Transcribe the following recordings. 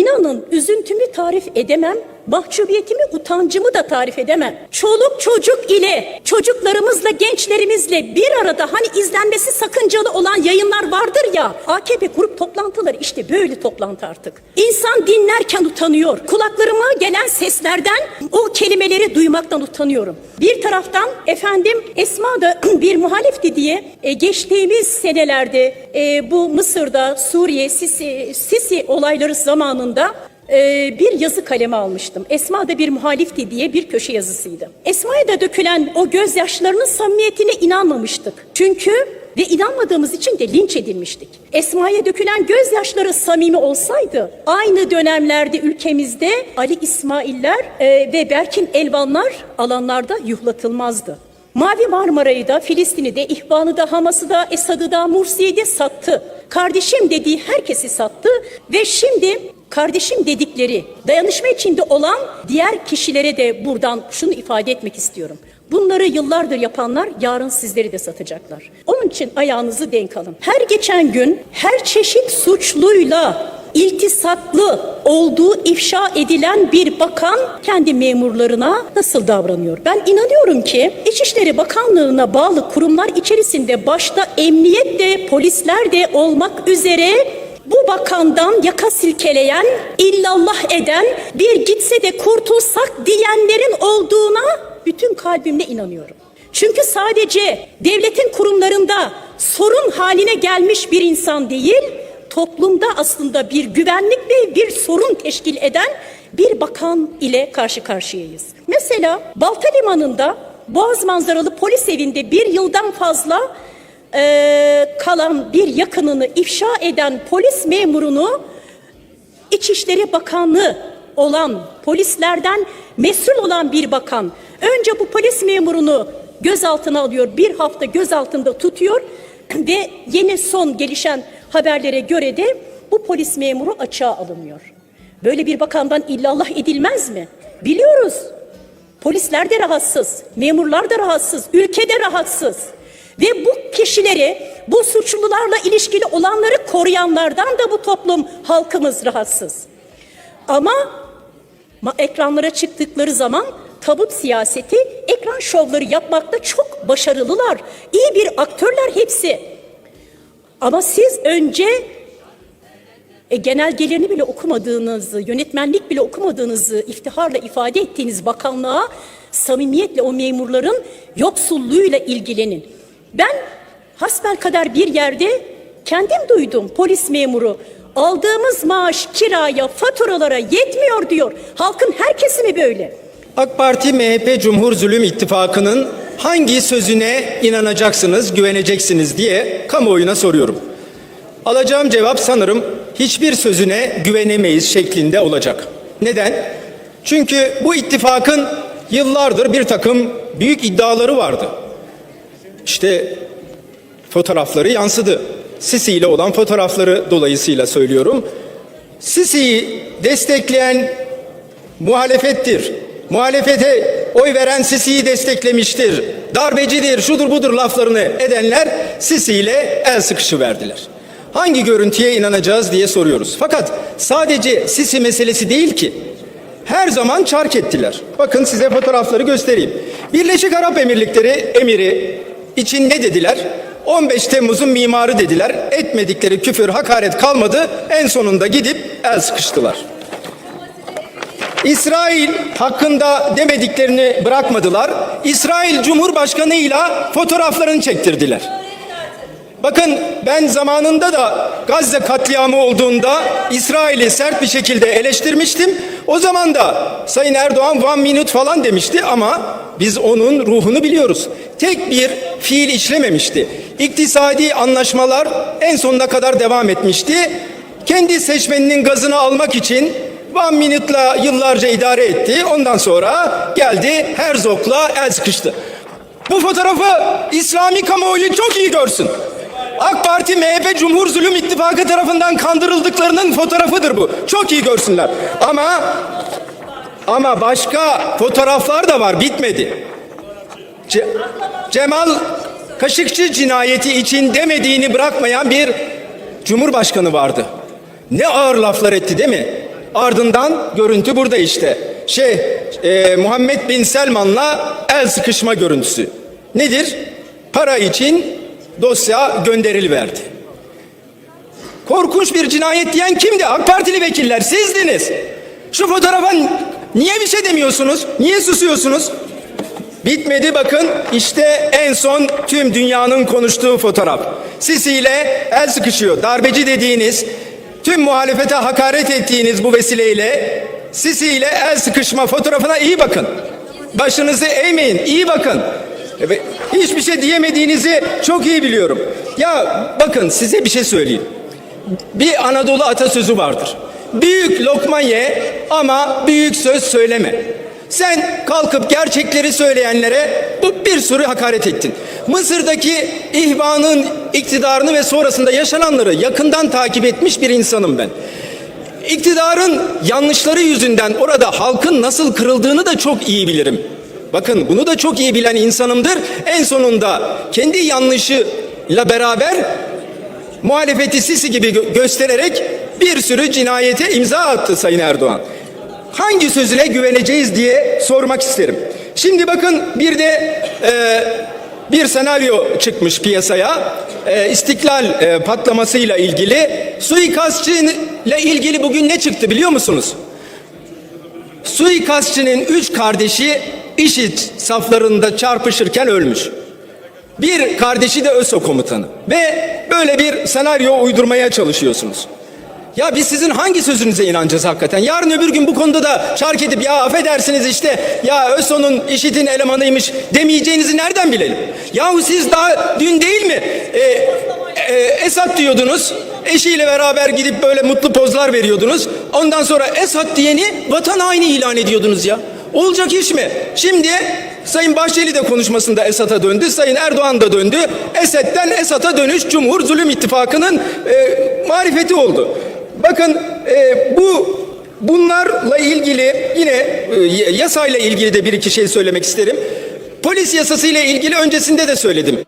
İnanın üzüntümü tarif edemem, mahcubiyetimi, utancımı da tarif edemem. Çoluk çocuk ile, çocuklarımızla, gençlerimizle bir arada hani izlenmesi sakıncalı olan yayınlar vardır ya. AKP grup toplantıları işte böyle toplantı artık. İnsan dinlerken utanıyor. Kulaklarıma gelen seslerden o kelimeleri duymaktan utanıyorum. Bir taraftan efendim Esma da bir muhalifti diye e, geçtiğimiz senelerde e, bu Mısır'da Suriye Sisi, Sisi olayları zamanında e, bir yazı kaleme almıştım. Esma da bir muhalifti diye bir köşe yazısıydı. Esma'ya da dökülen o gözyaşlarının samimiyetine inanmamıştık. Çünkü ve inanmadığımız için de linç edilmiştik. Esma'ya dökülen gözyaşları samimi olsaydı aynı dönemlerde ülkemizde Ali İsmailler e, ve Berkin Elvanlar alanlarda yuhlatılmazdı. Mavi Marmara'yı da, Filistin'i de, İhvan'ı da, Hamas'ı da, Esad'ı da, Mursi'yi de sattı. Kardeşim dediği herkesi sattı ve şimdi kardeşim dedikleri dayanışma içinde olan diğer kişilere de buradan şunu ifade etmek istiyorum. Bunları yıllardır yapanlar yarın sizleri de satacaklar. Onun için ayağınızı denk alın. Her geçen gün her çeşit suçluyla iltisaklı olduğu ifşa edilen bir bakan kendi memurlarına nasıl davranıyor? Ben inanıyorum ki İçişleri Bakanlığı'na bağlı kurumlar içerisinde başta emniyet de polisler de olmak üzere bu bakandan yaka silkeleyen, illallah eden, bir gitse de kurtulsak diyenlerin olduğuna bütün kalbimle inanıyorum. Çünkü sadece devletin kurumlarında sorun haline gelmiş bir insan değil, toplumda aslında bir güvenlik ve bir sorun teşkil eden bir bakan ile karşı karşıyayız. Mesela Balta Limanı'nda Boğaz manzaralı polis evinde bir yıldan fazla eee, kalan bir yakınını ifşa eden polis memurunu İçişleri Bakanı olan polislerden mesul olan bir bakan önce bu polis memurunu gözaltına alıyor. Bir hafta gözaltında tutuyor ve yeni son gelişen haberlere göre de bu polis memuru açığa alınıyor. Böyle bir bakandan illallah edilmez mi? Biliyoruz. Polisler de rahatsız, memurlar da rahatsız, ülke de rahatsız. Ve bu kişileri, bu suçlularla ilişkili olanları koruyanlardan da bu toplum, halkımız rahatsız. Ama ma- ekranlara çıktıkları zaman tabut siyaseti, ekran şovları yapmakta çok başarılılar. İyi bir aktörler hepsi. Ama siz önce e, genelgelerini bile okumadığınızı, yönetmenlik bile okumadığınızı iftiharla ifade ettiğiniz bakanlığa samimiyetle o memurların yoksulluğuyla ilgilenin. Ben hasbel kadar bir yerde kendim duydum polis memuru aldığımız maaş kiraya, faturalara yetmiyor diyor. Halkın her kesimi böyle. AK Parti MHP Cumhur Zulüm İttifakı'nın hangi sözüne inanacaksınız, güveneceksiniz diye kamuoyuna soruyorum. Alacağım cevap sanırım hiçbir sözüne güvenemeyiz şeklinde olacak. Neden? Çünkü bu ittifakın yıllardır bir takım büyük iddiaları vardı. İşte fotoğrafları yansıdı. Sisi ile olan fotoğrafları dolayısıyla söylüyorum. Sisi'yi destekleyen muhalefettir. Muhalefete oy veren Sisi'yi desteklemiştir. Darbecidir, şudur budur laflarını edenler Sisi ile el sıkışı verdiler. Hangi görüntüye inanacağız diye soruyoruz. Fakat sadece Sisi meselesi değil ki. Her zaman çark ettiler. Bakın size fotoğrafları göstereyim. Birleşik Arap Emirlikleri emiri için ne dediler? 15 Temmuz'un mimarı dediler. Etmedikleri küfür, hakaret kalmadı. En sonunda gidip el sıkıştılar. İsrail hakkında demediklerini bırakmadılar. İsrail Cumhurbaşkanı'yla fotoğraflarını çektirdiler. Bakın ben zamanında da Gazze katliamı olduğunda İsrail'i sert bir şekilde eleştirmiştim. O zaman da Sayın Erdoğan one minute falan demişti ama biz onun ruhunu biliyoruz. Tek bir fiil işlememişti. İktisadi anlaşmalar en sonuna kadar devam etmişti. Kendi seçmeninin gazını almak için One Minute'la yıllarca idare etti. Ondan sonra geldi Herzog'la el sıkıştı. Bu fotoğrafı İslami kamuoyu çok iyi görsün. AK Parti, MHP, Cumhur Zulüm İttifakı tarafından kandırıldıklarının fotoğrafıdır bu. Çok iyi görsünler. Ama ama başka fotoğraflar da var bitmedi. Ce- Cemal Kaşıkçı cinayeti için demediğini bırakmayan bir Cumhurbaşkanı vardı. Ne ağır laflar etti değil mi? Ardından görüntü burada işte. Şey e, Muhammed Bin Selman'la el sıkışma görüntüsü. Nedir? Para için dosya gönderiliverdi. Korkunç bir cinayet diyen kimdi? AK Partili vekiller sizdiniz. Şu fotoğrafa niye bir şey demiyorsunuz? Niye susuyorsunuz? Bitmedi bakın işte en son tüm dünyanın konuştuğu fotoğraf. Sisi ile el sıkışıyor. Darbeci dediğiniz, tüm muhalefete hakaret ettiğiniz bu vesileyle Sisi ile el sıkışma fotoğrafına iyi bakın. Başınızı eğmeyin, iyi bakın. Hiçbir şey diyemediğinizi çok iyi biliyorum. Ya bakın size bir şey söyleyeyim. Bir Anadolu atasözü vardır. Büyük lokma ye ama büyük söz söyleme. Sen kalkıp gerçekleri söyleyenlere bu bir sürü hakaret ettin. Mısır'daki ihvanın iktidarını ve sonrasında yaşananları yakından takip etmiş bir insanım ben. İktidarın yanlışları yüzünden orada halkın nasıl kırıldığını da çok iyi bilirim. Bakın bunu da çok iyi bilen insanımdır. En sonunda kendi yanlışıyla beraber muhalefeti sisi gibi gö- göstererek bir sürü cinayete imza attı Sayın Erdoğan. Hangi sözüne güveneceğiz diye sormak isterim. Şimdi bakın bir de e, bir senaryo çıkmış piyasaya. E, İstiklal e, patlamasıyla ilgili. Suikastçı ile ilgili bugün ne çıktı biliyor musunuz? Suikastçının üç kardeşi IŞİD saflarında çarpışırken ölmüş. Bir kardeşi de ÖSO komutanı. Ve böyle bir senaryo uydurmaya çalışıyorsunuz. Ya biz sizin hangi sözünüze inanacağız hakikaten? Yarın öbür gün bu konuda da şark edip ya affedersiniz işte ya ÖSO'nun IŞİD'in elemanıymış demeyeceğinizi nereden bilelim? Yahu siz daha dün değil mi e, e, Esad diyordunuz. Eşiyle beraber gidip böyle mutlu pozlar veriyordunuz. Ondan sonra Esad diyeni vatan haini ilan ediyordunuz ya. Olacak iş mi? Şimdi Sayın Bahçeli de konuşmasında Esad'a döndü. Sayın Erdoğan da döndü. Esed'den Esad'a dönüş Cumhur Zulüm İttifakı'nın e, marifeti oldu. Bakın e, bu bunlarla ilgili yine e, yasayla ilgili de bir iki şey söylemek isterim. Polis yasası ile ilgili öncesinde de söyledim.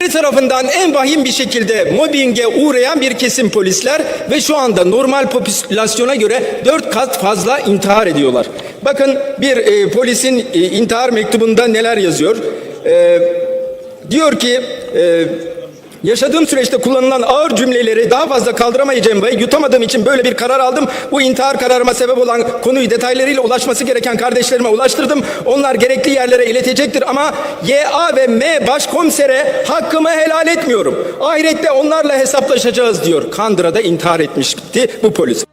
Bir tarafından en vahim bir şekilde mobbinge uğrayan bir kesim polisler ve şu anda normal popülasyona göre dört kat fazla intihar ediyorlar. Bakın bir e, polisin e, intihar mektubunda neler yazıyor. E, diyor ki e, Yaşadığım süreçte kullanılan ağır cümleleri daha fazla kaldıramayacağım ve yutamadığım için böyle bir karar aldım. Bu intihar kararıma sebep olan konuyu detaylarıyla ulaşması gereken kardeşlerime ulaştırdım. Onlar gerekli yerlere iletecektir ama YA ve M başkomisere hakkımı helal etmiyorum. Ahirette onlarla hesaplaşacağız diyor. Kandıra'da intihar etmişti bu polis.